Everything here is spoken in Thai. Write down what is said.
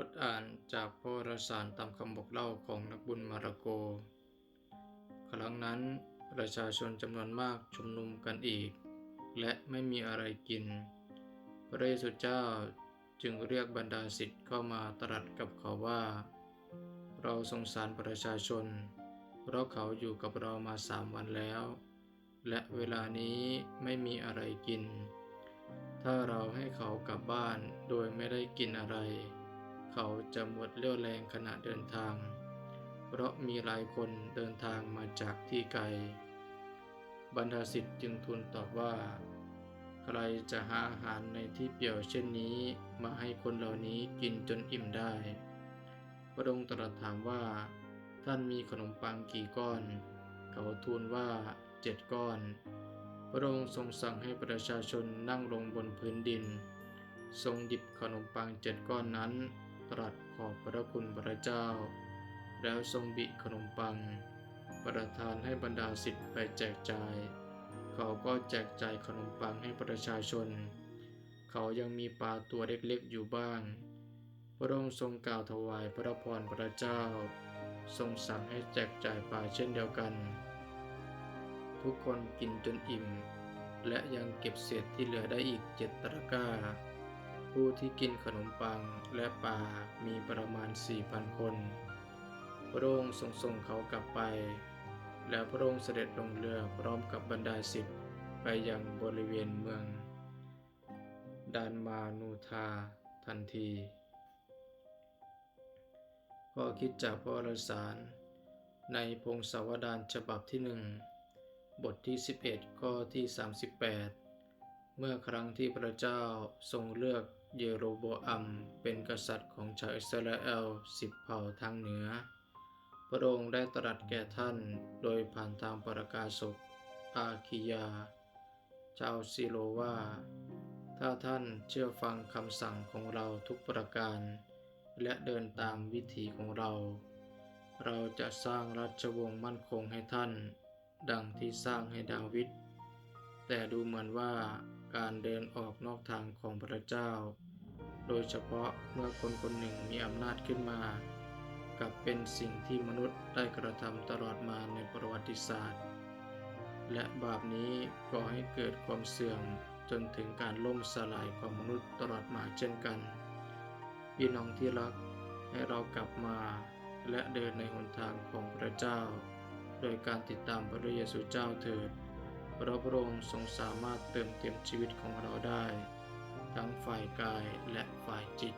บทอ่านจากพระรสารตามคำบอกเล่าของนักบุญมาระโก ครั้งนั้นประชาชนจำนวนมากชุมนุมกันอีก และไม่มีอะไรกิน พระเยซูเจ้าจึงเรียกบรรดาศิษย์เข้ามาตรัสกับเขาว่า เราสงสารประชาชน เพราะเขาอยู่กับเรามาสามวันแล้ว และเวลานี้ไม่มีอะไรกิน ถ้าเราให้เขากลับบ้านโดยไม่ได้กินอะไร เขาจะหมดเรี่ยวแรงขณะเดินทาง เพราะมีหลายคนเดินทางมาจากที่ไกล บรรดาศิษย์จึงทูลตอบว่า ใครจะหาอาหารในที่เปี่ยวเช่นนี้มาให้คนเหล่านี้กินจนอิ่มได้ พระองค์ตรัสถามว่า ท่านมีขนมปังกี่ก้อน เขาทูลว่าเจ็ดก้อน พระองค์ทรงสั่งให้ประชาชนนั่งลงบนพื้นดิน ทรงหยิบขนมปังเจ็ดก้อนนั้น ตรัสขอบพระคุณพระเจ้า แล้วทรงบิขนมปัง ประทานให้บรรดาศิษย์ไปแจกจ่าย เขาก็แจกจ่ายขนมปังให้ประชาชน เขายังมีปลาตัวเล็กๆอยู่บ้าง พระองค์ทรงกล่าวถวายพระพรพระเจ้า ทรงสั่งให้แจกจ่ายปลาเช่นเดียวกัน ทุกคนกินจนอิ่ม และยังเก็บเศษที่เหลือได้อีกเจ็ดตะกร้า ผู้ที่กินขนมปังและปลามีประมาณสี่พันคน พระองค์ทรงส่งเขากลับไป แล้วพระองค์เสด็จลงเรือพร้อมกับบรรดาศิษย์ไปยังบริเวณเมือง ดานมานูทาทันทีข้อคิดจากพระวรสาร ในพงศาวดารฉบับที่หนึ่งบทที่ 11 ข้อที่ 38 เมื่อครั้งที่พระเจ้าทรงเลือก เยโรโบอัมเป็นกษัตริย์ของชาวอิสราเอลสิบเผ่าทางเหนือ พระองค์ได้ตรัสแก่ท่านโดยผ่านทางประกาศกอาคิยา ชาวซิโลว่าถ้าท่านเชื่อฟังคำสั่งของเราทุกประการ และเดินตามวิถีของเรา เราจะสร้างราชวงศ์มั่นคงให้ท่าน ดังที่สร้างให้ดาวิด แต่ดูเหมือนว่าการเดินออกนอกทางของพระเจ้า โดยเฉพาะเมื่อคนคนหนึ่งมีอำนาจขึ้นมา กับเป็นสิ่งที่มนุษย์ได้กระทำตลอดมาในประวัติศาสตร์ และบาปนี้ก่อให้เกิดความเสื่อมจนถึงการล่มสลายของมนุษย์ตลอดมาเช่นกัน พี่น้องที่รักให้เรากลับมาและเดินในหนทางของพระเจ้า โดยการติดตามพระเยซูเจ้าเถิด เพราะพระองค์ทรงสามารถเติมเต็มชีวิตของเราได้ ทั้งฝ่ายกายและฝ่ายจิต